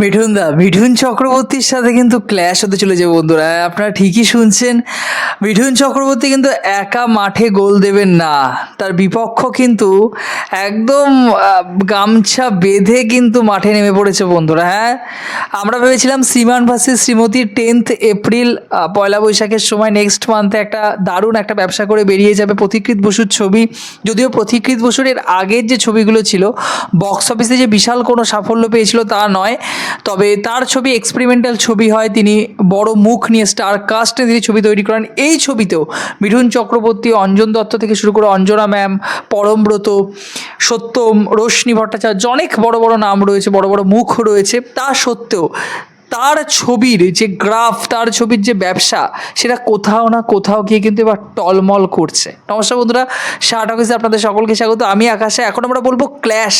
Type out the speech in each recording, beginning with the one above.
মিঠুন দা মিঠুন চক্রবর্তীর সাথে কিন্তু ক্ল্যাশ হতে চলেছে বন্ধুরা। আপনারা ঠিকই শুনছেন। মিঠুন চক্রবর্তী কিন্তু একা মাঠে গোল দেবেন না। তার বিপক্ষ কিন্তু একদম গামছা বেঁধে কিন্তু মাঠে নেমে পড়েছে বন্ধুরা। হ্যাঁ আমরা ভেবেছিলাম শ্রীমান ভাসি শ্রীমতীর টেন্থ এপ্রিল পয়লা বৈশাখের সময় নেক্সট মান্থে একটা দারুণ একটা ব্যবসা করে বেরিয়ে যাবে প্রতিকৃত বসুর ছবি। যদিও প্রতিকৃত বসুর এর আগের যে ছবিগুলো ছিল বক্স অফিসে যে বিশাল কোনো সাফল্য পেয়েছিল তা নয় তবে তার ছবি এক্সপেরিমেন্টাল ছবি হয়, তিনি বড় মুখ নিয়ে স্টার কাস্টে তিনি ছবি তৈরি করেন। এই ছবিতেও মিঠুন চক্রবর্তী, অঞ্জন দত্ত থেকে শুরু করে অঞ্জনা ম্যাম, পরমব্রত, সত্যম রোশনি ভট্টাচার্য অনেক বড় বড় নাম রয়েছে, বড় বড় মুখ রয়েছে। তা সত্ত্বেও তার ছবির যে গ্রাফ তার ছবির যে ব্যবসা, সেটা কোথাও না কোথাও গিয়ে কিন্তু এবার টলমল করছে। নমস্কার বন্ধুরা, শার্ট অফিসে আপনাদের সকলকে স্বাগত। আমি আকাশে, এখন আমরা বলব ক্ল্যাশ।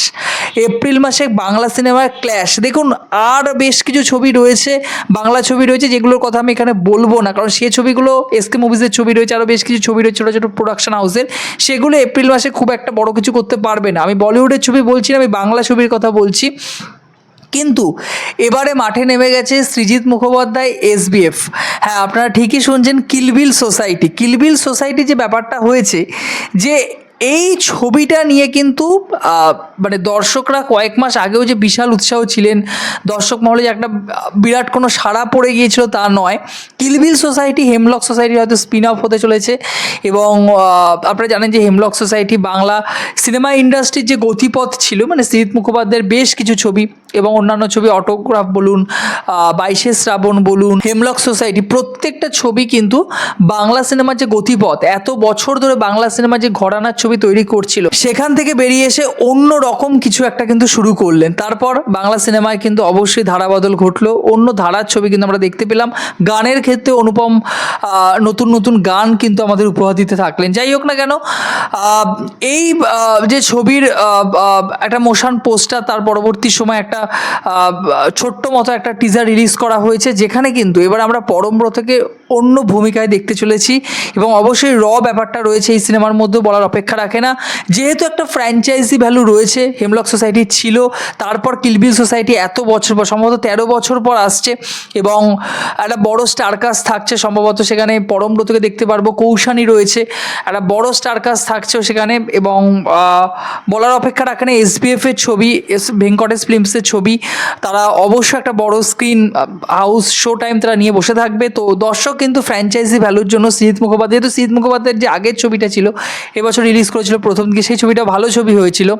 এপ্রিল মাসে বাংলা সিনেমার ক্ল্যাশ। দেখুন, আর বেশ কিছু ছবি রয়েছে, বাংলা ছবি রয়েছে, যেগুলোর কথা আমি এখানে বলব না। কারণ সেই ছবিগুলো এসকে মুভিজের ছবি রয়েছে আরও বেশ কিছু ছবি রয়েছে, ছোটো ছোটো প্রোডাকশন হাউসের সেগুলো এপ্রিল মাসে খুব একটা বড় কিছু করতে পারবে না। আমি বলিউডের ছবি বলছি না, আমি বাংলা ছবির কথা বলছি। কিন্তু এবারে মাঠে নেমে গেছে সৃজিৎ মুখোপাধ্যায়, এসবিএফ। হ্যাঁ আপনারা ঠিকই শুনছেন, কিলবিল সোসাইটি। কিলবিল সোসাইটি যে ব্যাপারটা হয়েছে যে এই ছবিটা নিয়ে কিন্তু মানে দর্শকরা কয়েক মাস আগেও যে বিশাল উৎসাহ ছিলেন, দর্শক মহলে যে একটা বিরাট কোনো সাড়া পড়ে গিয়েছিল তা নয়। Kill Bill society Hemlock society হয়তো স্পিন অফ হতে চলেছে এবং আপনারা জানেন যে হেমলক সোসাইটি বাংলা সিনেমা ইন্ডাস্ট্রির যে গতিপথ ছিল মানে সৃজিৎ মুখোপাধ্যায়ের বেশ কিছু ছবি এবং অন্যান্য ছবি অটোগ্রাফ বলুন বাইশে শ্রাবণ বলুন হেমলক সোসাইটি প্রত্যেকটা ছবি কিন্তু বাংলা সিনেমার যে গতিপথ, এত বছর ধরে বাংলা সিনেমা যে ঘরানার ছবি তৈরি করছিল। সেখান থেকে বেরিয়ে এসে অন্য রকম কিছু একটা কিন্তু শুরু করলেন। তারপর বাংলা সিনেমায় কিন্তু অবশ্যই ধারাবদল ঘটলো। অন্য ধারার ছবি কিন্তু আমরা দেখতে পেলাম। গানের ক্ষেত্রে অনুপম নতুন নতুন গান কিন্তু আমাদের উপহার দিতে থাকলেন। যাই হোক না কেন এই যে ছবির একটা মোশন পোস্টার তার পরবর্তী সময় একটা ছোট্ট মতো একটা টিজার রিলিজ করা হয়েছে, যেখানে কিন্তু এবার আমরা পরমব্রতকে অন্য ভূমিকায় দেখতে চলেছি এবং অবশ্যই র ব্যাপারটা রয়েছে এই সিনেমার মধ্যে বলার অপেক্ষা রাখে না। যেহেতু একটা ফ্র্যাঞ্চাইজি ভ্যালু রয়েছে হেমলক সোসাইটি ছিল, তারপর কিলবিল সোসাইটি এত বছর পর, সম্ভবত তেরো বছর পর আসছে এবং একটা বড় স্টারকাস্ট থাকছে, সম্ভবত সেখানে পরমব্রতকে দেখতে পারব, কৌশানী রয়েছে, একটা বড় স্টারকাস্ট থাকছেও সেখানে এবং বলার অপেক্ষা রাখে না এসবিএফ এর ছবি, এস ভেঙ্কটেশ ফিল্মসের ছবি, তারা অবশ্যই একটা বড় স্ক্রিন হাউস শো টাইম তারা নিয়ে বসে থাকবে। তো দর্শক কিন্তু ফ্র্যাঞ্চাইজি ভ্যালুর জন্য সৃজিৎ মুখোপাধ্যায় যেহেতু সৃজিৎ মুখোপাধ্যায়ের যে আগের ছবিটা ছিল, এবছর রিলিজ করেছিল প্রথম দিকে, সেই ছবিটা ভালো ছবি হয়েছিল।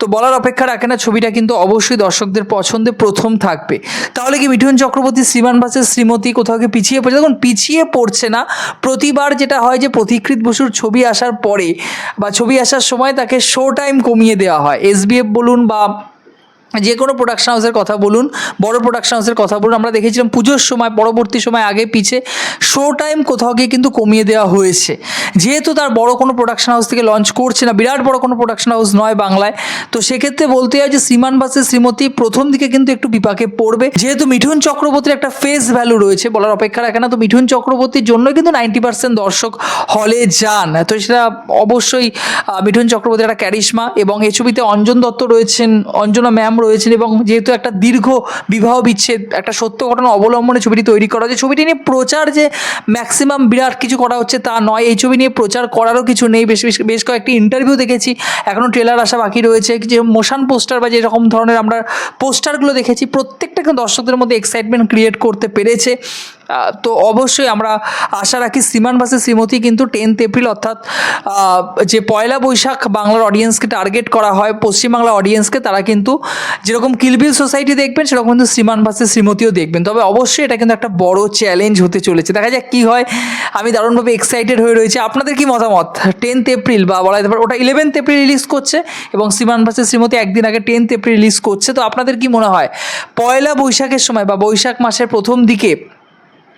তো বলার অপেক্ষা রাখে না, ছবিটা কিন্তু অবশ্যই দর্শকদের পছন্দে প্রথম থাকবে। তাহলে কি মিঠুন চক্রবর্তী, শ্রীমান ভাসের শ্রীমতী কোথাও কি পিছিয়ে পড়ছে? দেখুন, পিছিয়ে পড়ছে না। প্রতিবার যেটা হয় যে প্রতিকৃত বসুর ছবি আসার পরে বা ছবি আসার সময় তাকে শো টাইম কমিয়ে দেওয়া হয়। এসবিএফ বলুন বা যে কোনো প্রোডাকশন হাউসের কথা বলুন, বড় প্রোডাকশন হাউসের কথা বলুন, আমরা দেখেছিলাম পুজোর সময়, পরবর্তী সময় আগে পিছে শো টাইম কোথাও গিয়ে কিন্তু কমিয়ে দেওয়া হয়েছে। যেহেতু তার বড় কোনো প্রোডাকশন হাউস থেকে লঞ্চ করছে না, বিরাট বড় কোনো প্রোডাকশন হাউস নয় বাংলায়, তো সেক্ষেত্রে বলতে হয় যে শ্রীমান বাসের শ্রীমতী প্রথম দিকে কিন্তু একটু বিপাকে পড়বে। যেহেতু মিঠুন চক্রবর্তীর একটা ফেস ভ্যালু রয়েছে, বলার অপেক্ষা রাখে না, তো মিঠুন চক্রবর্তীর জন্য কিন্তু নাইনটি পার্সেন্ট দর্শক হলে যান। তো সেটা অবশ্যই মিঠুন চক্রবর্তীর একটা ক্যারিশমা এবং এই ছবিতে অঞ্জন দত্ত রয়েছেন, অঞ্জনা ম্যাম রয়েছেন এবং যেহেতু একটা দীর্ঘ বিবাহ বিচ্ছেদ, একটা সত্য ঘটনা অবলম্বনে ছবিটি তৈরি করা হয়েছে। ছবিটি নিয়ে প্রচার যে ম্যাক্সিমাম বিরাট কিছু করা হচ্ছে তা নয়। এই ছবি নিয়ে প্রচার করারও কিছু নেই। বেশ বেশ বেশ কয়েকটি ইন্টারভিউ দেখেছি। এখনও ট্রেলার আসা বাকি রয়েছে। যে মোশন পোস্টার বা যেরকম ধরনের আমরা পোস্টারগুলো দেখেছি, প্রত্যেকটা দর্শকদের মধ্যে এক্সাইটমেন্ট ক্রিয়েট করতে পেরেছে। তো অবশ্যই আমরা আশা রাখি শ্রীমান ভাসে শ্রীমতী কিন্তু টেন্থ এপ্রিল অর্থাৎ যে পয়লা বৈশাখ বাংলার অডিয়েন্সকে টার্গেট করা হয়, পশ্চিমবাংলার অডিয়েন্সকে তারা কিন্তু যেরকম কিলবিল সোসাইটি দেখবেন, সেরকম কিন্তু শ্রীমান ভাসে শ্রীমতীও দেখবেন। তবে অবশ্যই এটা কিন্তু একটা বড় চ্যালেঞ্জ হতে চলেছে। দেখা যাক কী হয়। আমি দারুণভাবে এক্সাইটেড হয়ে রয়েছে। আপনাদের কি মতামত? টেন্থ এপ্রিল বা বলা যেতে পারে, ওটা ইলেভেন্থ এপ্রিল রিলিজ করছে এবং শ্রীমান ভাসে শ্রীমতী একদিন আগে টেন্থ এপ্রিল রিলিজ করছে। তো আপনাদের কি মনে হয়? পয়লা বৈশাখের সময় বা বৈশাখ মাসের প্রথম দিকে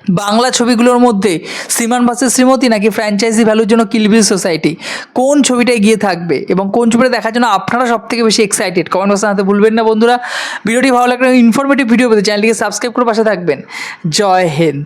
বাংলা ছবিগুলোর মধ্যে শ্রীমান বাসের শ্রীমতী নাকি ফ্র্যাঞ্চাইজি ভ্যালুর জন্য কিলবিল সোসাইটি কোন ছবিটায় গিয়ে থাকবে? এবং কোন ছবিটা দেখার জন্য আপনারা সব থেকে বেশি এক্সাইটেড কমেন্ট বক্সে জানাতে ভুলবেন না বন্ধুরা। ভিডিওটি ভালো লাগলে ইনফরমেটিভ ভিডিও পেতে চ্যানেলটিকে সাবস্ক্রাইব করে পাশে থাকবেন। জয় হিন্দ।